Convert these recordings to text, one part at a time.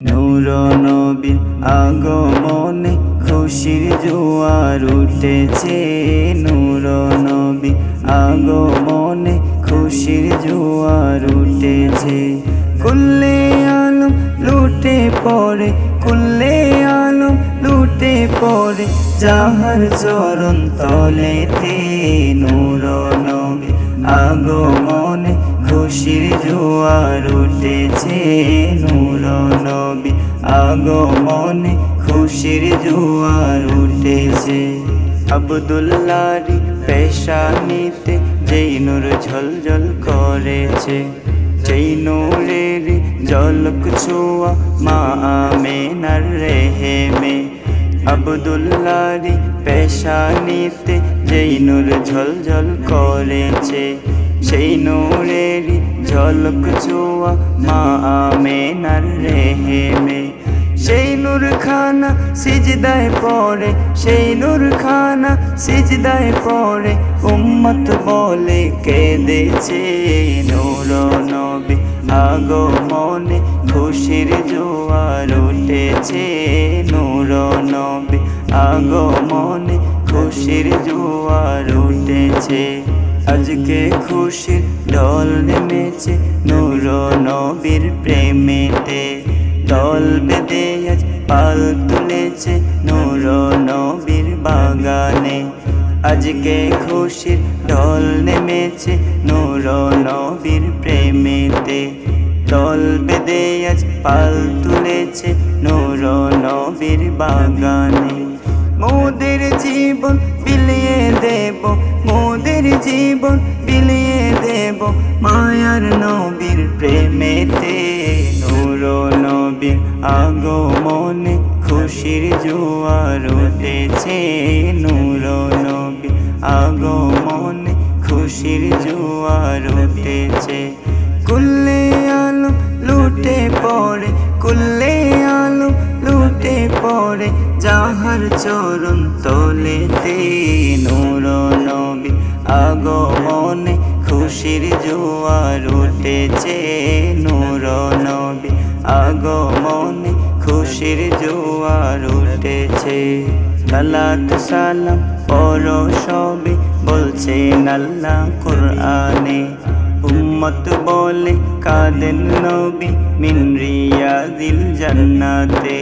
নূর নবীর আগমনে খুশির জোয়ার উঠেছে। নূর নবী আগমনে খুশির জোয়ার উঠেছে। কুল্লে আলম লুটে পড়ে, কুল্লে আলম লুটে পড়ে, যাহার চরণ তলেতে। নূর নবী আগমনে খুশির জোয়ার উঠেছে নূর নবী আগমনে খুশির জোয়ার উঠেছে। আবদুল্লারি পেশানিতে যেই নূর ঝলঝল করেছে, যেই নূরের জলক ছোয়া মা আমেনার রেহেমে। আবদুল্লারি পেশানিতে যেই নূর ঝলঝল করেছে সেই নূরেরই ঝলক ছোয়া মা আমেনার রেহেমে। সেই নূর খানা সিজদায় পড়ে, সেই নূর খানা সিজদায় পড়ে, উম্মত বলে কেঁদেছে নূর নবী আগমনে খুশির জোয়ার উঠেছে নূর নবী আগমনে খুশির জোয়ার উঠেছে আজকে খুশির ঢল নেমেছে নূর নবীর প্রেমেতে। দল বেঁধে আজ পাল তুলেছে নূর নবীর বাগানে। আজকে খুশির ঢল নেমেছে নূর নবীর প্রেমেতে। দল বেঁধে আজ পাল তুলেছে নূর নবীর বাগানে। মোদের জীবন বিলিয়ে দেব মোদের জীবন বিলিয়ে দেব মায়ার নবীর প্রেমেতে। নূর নবীর আগমনে খুশির জোয়ার উঠেছে। নূর নবীর আগমনে খুশির জোয়ার উঠেছে। কুল্লে আলম লুটে পড়ে, কুল্লে আলম লুটে পড়ে, যাহার চরণ তলেতে। নূর নবী আগমনে খুশির জোয়ার উঠেছে নূর নবী। আগমনে খুশির জোয়ার উঠেছে। সালাত সালাম পর সবে বলছেন আল্লাহ কোরআনে। উম্মত বলে কাদেন নবী, মিন রিয়াদিল জান্নাতে।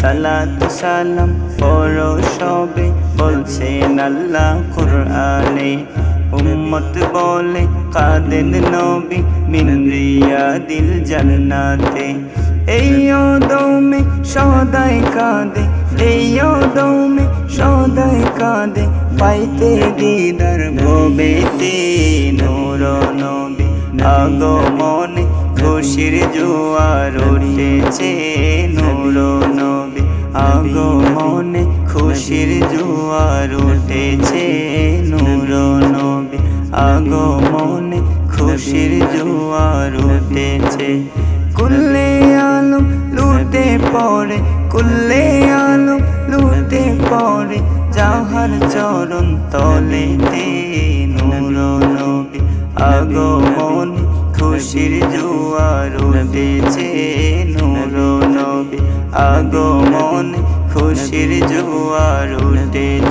সালাত সালাম পর সবে, বলছেন আল্লাহ কোরআনে। উম্মত বলে কাদেন নবী, মিন রিয়াদিল জান্নাতে। এই দমে সদাই কাঁদে, এই দমে সদাই কাঁদে। পাইতে দিদার ভবেতে নূর নবী, আগমনে খুশির জোয়ার উঠেছে। আগমনে খুশির জোয়ার উঠেছে। নূর নবী আগমনে খুশির জোয়ার উঠেছে। কুল্লে আলম লুটে পড়ে, কুল্লে আলম লুটে পড়ে, যাহার চরণ তলেতে। নূর নবী আগমনে খুশির জোয়ার উঠেছে। নূর নবী আগমনে খুশির জোয়ার উঠেছে